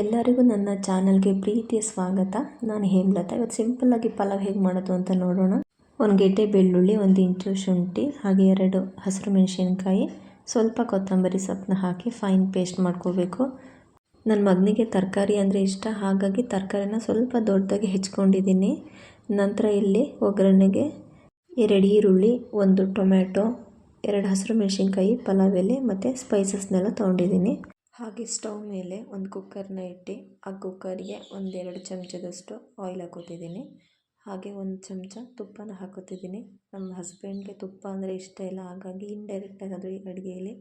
ಎಲ್ಲರಿಗೂ ನನ್ನ ಚಾನಲ್ಗೆ ಪ್ರೀತಿಯ ಸ್ವಾಗತ. ನಾನು ಹೇಮಲತಾ. ಇವತ್ತು ಸಿಂಪಲ್ಲಾಗಿ ಪಲಾವ್ ಹೇಗೆ ಮಾಡೋದು ಅಂತ ನೋಡೋಣ. ಒಂದು ಗೆಡ್ಡೆ ಬೆಳ್ಳುಳ್ಳಿ, ಒಂದು ಇಂಚು ಶುಂಠಿ, ಹಾಗೆ ಎರಡು ಹಸಿರು ಮೆಣಸಿನ್ಕಾಯಿ, ಸ್ವಲ್ಪ ಕೊತ್ತಂಬರಿ ಸೊಪ್ಪನ್ನ ಹಾಕಿ ಫೈನ್ ಪೇಸ್ಟ್ ಮಾಡ್ಕೋಬೇಕು. ನನ್ನ ಮಗನಿಗೆ ತರಕಾರಿ ಅಂದರೆ ಇಷ್ಟ, ಹಾಗಾಗಿ ತರಕಾರಿನ ಸ್ವಲ್ಪ ದೊಡ್ಡದಾಗಿ ಹೆಚ್ಕೊಂಡಿದ್ದೀನಿ. ನಂತರ ಇಲ್ಲಿ ಒಗ್ಗರಣೆಗೆ ಎರಡು ಈರುಳ್ಳಿ, ಒಂದು ಟೊಮ್ಯಾಟೊ, ಎರಡು ಹಸಿರು ಮೆಣಸಿನ್ಕಾಯಿ, ಪಲಾವ್ ಎಲೆ ಮತ್ತು ಸ್ಪೈಸಸ್ನೆಲ್ಲ ತೊಗೊಂಡಿದ್ದೀನಿ. ಹಾಗೆ ಸ್ಟವ್ ಮೇಲೆ ಒಂದು ಕುಕ್ಕರ್ನ ಇಟ್ಟು ಆ ಕುಕ್ಕರ್ಗೆ ಒಂದೆರಡು ಚಮಚದಷ್ಟು ಆಯಿಲ್ ಹಾಕೋತಿದ್ದೀನಿ ಹಾಗೆ ಒಂದು ಚಮಚ ತುಪ್ಪನ ಹಾಕೋತಿದ್ದೀನಿ ನಮ್ಮ ಹಸ್ಬೆಂಡ್ಗೆ ತುಪ್ಪ ಅಂದರೆ ಇಷ್ಟ ಇಲ್ಲ. ಹಾಗಾಗಿ ಇಂಡೈರೆಕ್ಟಾಗಿ ಅದು ಅಡುಗೆಯಲ್ಲಿ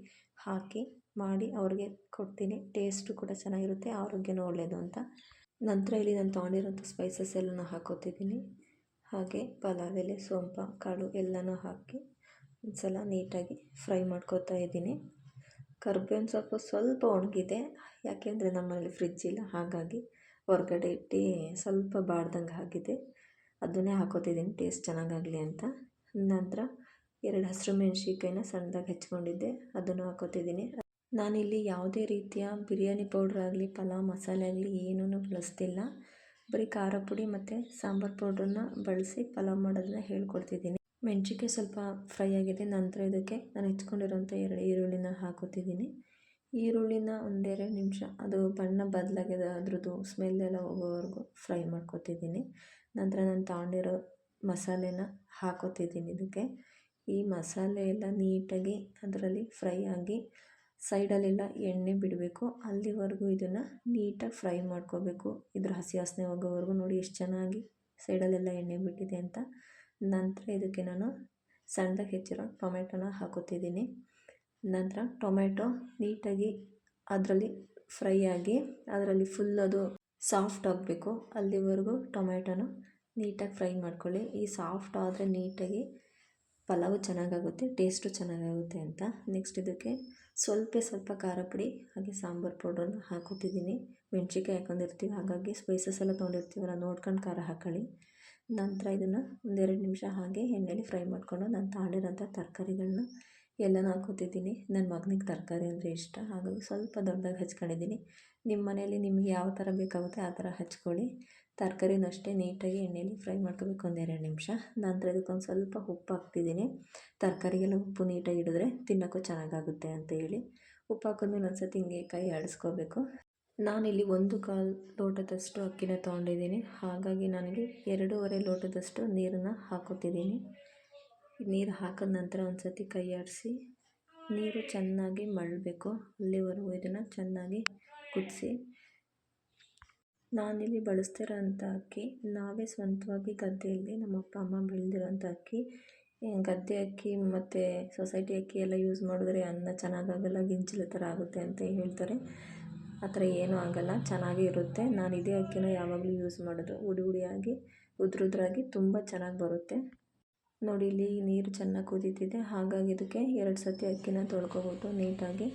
ಹಾಕಿ ಮಾಡಿ ಅವ್ರಿಗೆ ಕೊಡ್ತೀನಿ. ಟೇಸ್ಟು ಕೂಡ ಚೆನ್ನಾಗಿರುತ್ತೆ, ಆರೋಗ್ಯನೂ ಒಳ್ಳೆಯದು ಅಂತ. ನಂತರ ಇಲ್ಲಿ ನಾನು ತೊಗೊಂಡಿರೋಂಥ ಸ್ಪೈಸಸ್ ಎಲ್ಲನೂ ಹಾಕೋತಿದ್ದೀನಿ ಹಾಗೆ ಪಲಾವ್, ಎಲೆ, ಸೋಂಪು, ಕಾಳು ಎಲ್ಲನೂ ಹಾಕಿ ಒಂದು ಸಲ ನೀಟಾಗಿ ಫ್ರೈ ಮಾಡ್ಕೋತಾ ಇದ್ದೀನಿ. ಕರ್ಬೇವಿನ ಸೊಪ್ಪು ಸ್ವಲ್ಪ ಒಣಗಿದೆ. ಯಾಕೆಂದರೆ ನಮ್ಮಲ್ಲಿ ಫ್ರಿಜ್ ಇಲ್ಲ, ಹಾಗಾಗಿ ಹೊರಗಡೆ ಇಟ್ಟು ಸ್ವಲ್ಪ ಬಾಡ್ದಂಗೆ ಆಗಿದೆ ಅದನ್ನೇ ಹಾಕೋತಿದ್ದೀನಿ ಟೇಸ್ಟ್ ಚೆನ್ನಾಗಾಗಲಿ ಅಂತ. ನಂತರ ಎರಡು ಹಸಿರು ಮೆಣ್ಸಿನ್ಕಾಯಿನ ಸಣ್ಣದಾಗಿ ಹೆಚ್ಕೊಂಡಿದ್ದೆ, ಅದನ್ನು ಹಾಕೋತಿದ್ದೀನಿ. ನಾನಿಲ್ಲಿ ಯಾವುದೇ ರೀತಿಯ ಬಿರಿಯಾನಿ ಪೌಡ್ರ್ ಆಗಲಿ, ಪಲಾವ್, ಮಸಾಲೆ ಆಗಲಿ ಏನೂ ಬಳಸ್ತಿಲ್ಲ. ಬರೀ ಖಾರ ಪುಡಿ ಮತ್ತು ಸಾಂಬಾರು ಪೌಡ್ರನ್ನ ಬಳಸಿ ಪಲಾವ್ ಮಾಡೋದನ್ನ ಹೇಳ್ಕೊಡ್ತಿದ್ದೀನಿ. ಮೆಣ್ಸಿನ್ಕಾಯಿ ಸ್ವಲ್ಪ ಫ್ರೈ ಆಗಿದೆ, ನಂತರ ಇದಕ್ಕೆ ನಾನು ಹೆಚ್ಕೊಂಡಿರೋಂಥ ಎರಡು ಈರುಳ್ಳಿನ ಹಾಕೋತಿದ್ದೀನಿ. ಈರುಳ್ಳಿನ ಒಂದೆರಡು ನಿಮಿಷ, ಅದು ಬಣ್ಣ ಬದಲಾಗಿದೆ ಅದ್ರದ್ದು ಸ್ಮೆಲ್ಲೆಲ್ಲ ಹೋಗೋವರೆಗೂ ಫ್ರೈ ಮಾಡ್ಕೋತಿದ್ದೀನಿ. ನಂತರ ನಾನು ತಗೊಂಡಿರೋ ಮಸಾಲೆನ ಹಾಕೋತಿದ್ದೀನಿ ಇದಕ್ಕೆ. ಈ ಮಸಾಲೆ ಎಲ್ಲ ನೀಟಾಗಿ ಅದರಲ್ಲಿ ಫ್ರೈ ಆಗಿ ಸೈಡಲ್ಲೆಲ್ಲ ಎಣ್ಣೆ ಬಿಡಬೇಕು. ಅಲ್ಲಿವರೆಗೂ ಇದನ್ನು ನೀಟಾಗಿ ಫ್ರೈ ಮಾಡ್ಕೋಬೇಕು. ಇದ್ರ ಹಸಿ ವಾಸನೆ ಹೋಗೋವರೆಗೂ ನೋಡಿ ಎಷ್ಟು ಚೆನ್ನಾಗಿ ಸೈಡಲ್ಲೆಲ್ಲ ಎಣ್ಣೆ ಬಿಟ್ಟಿದೆ ಅಂತ. ನಂತರ ಇದಕ್ಕೆ ನಾನು ಸಣ್ಣದಾಗಿ ಹೆಚ್ಚಿರೋ ಟೊಮೆಟೊನ ಹಾಕೋತಿದ್ದೀನಿ ನಂತರ ಟೊಮೆಟೊ ನೀಟಾಗಿ ಅದರಲ್ಲಿ ಫ್ರೈ ಆಗಿ ಅದರಲ್ಲಿ ಫುಲ್ ಅದು ಸಾಫ್ಟ್ ಆಗಬೇಕು. ಅಲ್ಲಿವರೆಗೂ ಟೊಮೆಟೊನ ನೀಟಾಗಿ ಫ್ರೈ ಮಾಡ್ಕೊಳ್ಳಿ. ಈ ಸಾಫ್ಟ್ ಆದರೆ ನೀಟಾಗಿ ಪಲಾವು ಚೆನ್ನಾಗಾಗುತ್ತೆ ಟೇಸ್ಟು ಚೆನ್ನಾಗಾಗುತ್ತೆ ಅಂತ. ನೆಕ್ಸ್ಟ್ ಇದಕ್ಕೆ ಸ್ವಲ್ಪ ಸ್ವಲ್ಪ ಖಾರ ಪುಡಿ, ಹಾಗೆ ಸಾಂಬಾರು ಪೌಡ್ರನ್ನ ಹಾಕೋತಿದ್ದೀನಿ ಮೆಣ್ಸಿನ್ಕಾಯಿ ಹಾಕೊಂಡಿರ್ತೀವಿ, ಹಾಗಾಗಿ ಸ್ಪೈಸಸ್ ಎಲ್ಲ ತೊಗೊಂಡಿರ್ತೀವಲ್ಲ, ನೋಡ್ಕೊಂಡು ಖಾರ ಹಾಕೊಳ್ಳಿ. ನಂತರ ಇದನ್ನು ಒಂದೆರಡು ನಿಮಿಷ ಹಾಗೆ ಎಣ್ಣೆಲಿ ಫ್ರೈ ಮಾಡಿಕೊಂಡು ನಾನು ತಾಳಿರೋಂಥ ತರಕಾರಿಗಳನ್ನ ಎಲ್ಲನೂ ಹಾಕೋತಿದ್ದೀನಿ ನನ್ನ ಮಗನಿಗೆ ತರಕಾರಿ ಅಂದರೆ ಇಷ್ಟ. ಹಾಗಾಗಿ ಸ್ವಲ್ಪ ದೊಡ್ಡದಾಗಿ ಹಚ್ಕೊಂಡಿದ್ದೀನಿ. ನಿಮ್ಮ ಮನೆಯಲ್ಲಿ ನಿಮಗೆ ಯಾವ ಥರ ಬೇಕಾಗುತ್ತೆ ಆ ಥರ ಹಚ್ಕೊಳ್ಳಿ. ತರಕಾರಿನೂ ಅಷ್ಟೇ ನೀಟಾಗಿ ಎಣ್ಣೆಯಲ್ಲಿ ಫ್ರೈ ಮಾಡ್ಕೋಬೇಕು ಒಂದೆರಡು ನಿಮಿಷ. ನಂತರ ಇದಕ್ಕೊಂದು ಸ್ವಲ್ಪ ಉಪ್ಪು ಹಾಕ್ತಿದ್ದೀನಿ. ತರಕಾರಿಗೆಲ್ಲ ಉಪ್ಪು ನೀಟಾಗಿ ಹಿಡಿದ್ರೆ ತಿನ್ನೋಕ್ಕೂ ಚೆನ್ನಾಗಾಗುತ್ತೆ ಅಂತ ಹೇಳಿ. ಉಪ್ಪು ಹಾಕಿದ್ಮೇಲೆ ಒಂದು ಸತಿ ಹಿಂಗೆ ಕೈ ಆಡಿಸ್ಕೋಬೇಕು ನಾನಿಲ್ಲಿ ಒಂದು ಕಾಲು ಲೋಟದಷ್ಟು ಅಕ್ಕಿನ ತೊಗೊಂಡಿದ್ದೀನಿ. ಹಾಗಾಗಿ ನನಗೆ ಎರಡೂವರೆ ಲೋಟದಷ್ಟು ನೀರನ್ನು ಹಾಕೋತಿದ್ದೀನಿ ನೀರು ಹಾಕಿದ ನಂತರ ಒಂದು ಸತಿ ಕೈ ನೀರು ಚೆನ್ನಾಗಿ ಮಳ್ಳಬೇಕು ಅಲ್ಲಿವರೆಗೂ ಇದನ್ನು ಚೆನ್ನಾಗಿ ಕುದಿಸಿ. ನಾನಿಲ್ಲಿ ಬಳಸ್ತಿರೋ ಅಂಥ ಅಕ್ಕಿ, ನಾವೇ ಸ್ವಂತವಾಗಿ ಗದ್ದೆಯಲ್ಲಿ ನಮ್ಮ ಅಪ್ಪ ಅಮ್ಮ ಬೆಳೆದಿರೋಂಥ ಅಕ್ಕಿ ಗದ್ದೆ ಅಕ್ಕಿ ಮತ್ತು ಸೊಸೈಟಿ ಅಕ್ಕಿ ಎಲ್ಲ ಯೂಸ್ ಮಾಡಿದ್ರೆ ಅನ್ನ ಚೆನ್ನಾಗಾಗಲ್ಲ, ಗಿಂಚಿಲ ಥರ ಆಗುತ್ತೆ ಅಂತ ಹೇಳ್ತಾರೆ. ಆ ಥರ ಏನೂ ಆಗೋಲ್ಲ, ಚೆನ್ನಾಗೇ ಇರುತ್ತೆ. ನಾನು ಇದೇ ಅಕ್ಕಿನ ಯಾವಾಗಲೂ ಯೂಸ್ ಮಾಡೋದು. ಉಡಿ ಉಡಿಯಾಗಿ ಉದ್ರುದ್ರಾಗಿ ತುಂಬ ಚೆನ್ನಾಗಿ ಬರುತ್ತೆ. ನೋಡಿ, ಇಲ್ಲಿ ನೀರು ಚೆನ್ನಾಗಿ ಕುದೀತಿದೆ. ಹಾಗಾಗಿ ಇದಕ್ಕೆ ಎರಡು ಸತಿ ಅಕ್ಕಿನ ತೊಳ್ಕೊಬಿಟ್ಟು ನೀಟಾಗಿ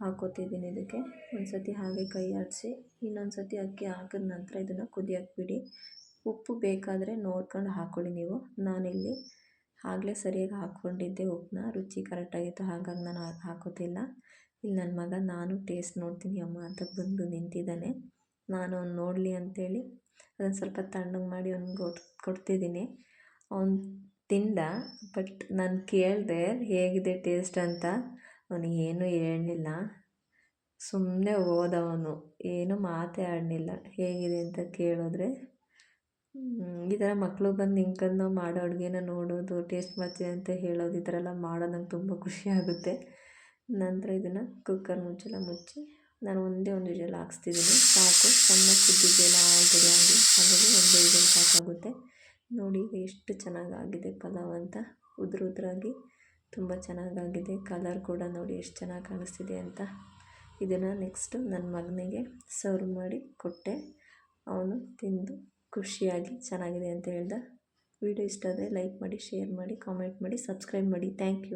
ಹಾಕೋತಿದ್ದೀನಿ ಇದಕ್ಕೆ. ಒಂದು ಸತಿ ಹಾಗೆ ಕೈ ಆಡಿಸಿ, ಇನ್ನೊಂದು ಸತಿ ಅಕ್ಕಿ ಹಾಕಿದ ನಂತರ ಇದನ್ನು ಕುದಿಯೋಕೆ ಬಿಡಿ. ಉಪ್ಪು ಬೇಕಾದರೆ ನೋಡ್ಕೊಂಡು ಹಾಕ್ಕೊಳ್ಳಿ ನೀವು. ನಾನಿಲ್ಲಿ ಆಗಲೇ ಸರಿಯಾಗಿ ಹಾಕ್ಕೊಂಡಿದ್ದೆ ಉಪ್ಪನ್ನ ರುಚಿ ಕರೆಕ್ಟಾಗಿತ್ತು ಹಾಗಾಗಿ ನಾನು ಹಾಕೋತಿಲ್ಲ. ಇಲ್ಲಿ ನನ್ನ ಮಗ, ನಾನು ಟೇಸ್ಟ್ ನೋಡ್ತೀನಿ ಅಮ್ಮ ಅಂತ ಬಂದು ನಿಂತಿದ್ದಾನೆ. ನಾನು ಅವ್ನು ನೋಡಲಿ ಅಂತೇಳಿ ಅದನ್ನು ಸ್ವಲ್ಪ ತಣ್ಣಗೆ ಮಾಡಿ ಅವ್ನಿಗೆ ಕೊಟ್ಟು ಕೊಡ್ತಿದ್ದೀನಿ. ಅವ್ನು ತಿಂದ ಬಟ್ ನಾನು ಕೇಳಿದೆ, ಹೇಗಿದೆ ಟೇಸ್ಟ್ ಅಂತ. ಅವನು ಏನೂ ಹೇಳಲಿಲ್ಲ. ಸುಮ್ಮನೆ ಓದವನು ಏನೂ ಮಾತೇ ಆಡಲಿಲ್ಲ. ಹೇಗಿದೆ ಅಂತ ಕೇಳಿದ್ರೆ ಈ ಥರ ಮಕ್ಕಳು ಬಂದು ನಿಂತ್ಕೊಂಡು ನಾವು ಮಾಡೋ ಅಡುಗೆನ ನೋಡೋದು ಟೇಸ್ಟ್ ಮಾಡ್ತೀನಿ ಅಂತ ಹೇಳೋದು, ಈ ಥರ ಎಲ್ಲ ಮಾಡೋದು ನಂಗೆ ತುಂಬ ಖುಷಿ ಆಗುತ್ತೆ. ನಂತರ ಇದನ್ನು ಕುಕ್ಕರ್ ಮುಚ್ಚಳ ಮುಚ್ಚಿ ನಾನು ಒಂದೇ ಒಂದು ವಿಷಲ್ ಹಾಕ್ಸ್ತಿದ್ದೀನಿ ಸಾಕು ಚೆನ್ನಾಗಿ ಕುದ್ದಿದೆಯಲ್ಲ ಆಲ್ರೆಡಿ ಆಗಿ ಹಾಗಾಗಿ ಒಂದೇ ವಿಷಲ್ ಸಾಕಾಗುತ್ತೆ. ನೋಡಿ ಎಷ್ಟು ಚೆನ್ನಾಗಾಗಿದೆ ಪಲಾವ್ ಅಂತ. ಉದ್ರ ಉದುರಾಗಿ ತುಂಬ ಚೆನ್ನಾಗಾಗಿದೆ. ಕಲರ್ ಕೂಡ ನೋಡಿ ಎಷ್ಟು ಚೆನ್ನಾಗಿ ಕಾಣಿಸ್ತಿದೆ ಅಂತ. ಇದನ್ನು ನೆಕ್ಸ್ಟು ನನ್ನ ಮಗನಿಗೆ ಸರ್ವ್ ಮಾಡಿ ಕೊಟ್ಟೆ. ಅವನು ತಿಂದು ಖುಷಿಯಾಗಿ ಚೆನ್ನಾಗಿದೆ ಅಂತ ಹೇಳ್ದ. ವಿಡಿಯೋ ಇಷ್ಟ ಆದರೆ ಲೈಕ್ ಮಾಡಿ ಶೇರ್ ಮಾಡಿ ಕಾಮೆಂಟ್ ಮಾಡಿ ಸಬ್ಸ್ಕ್ರೈಬ್ ಮಾಡಿ. Thank you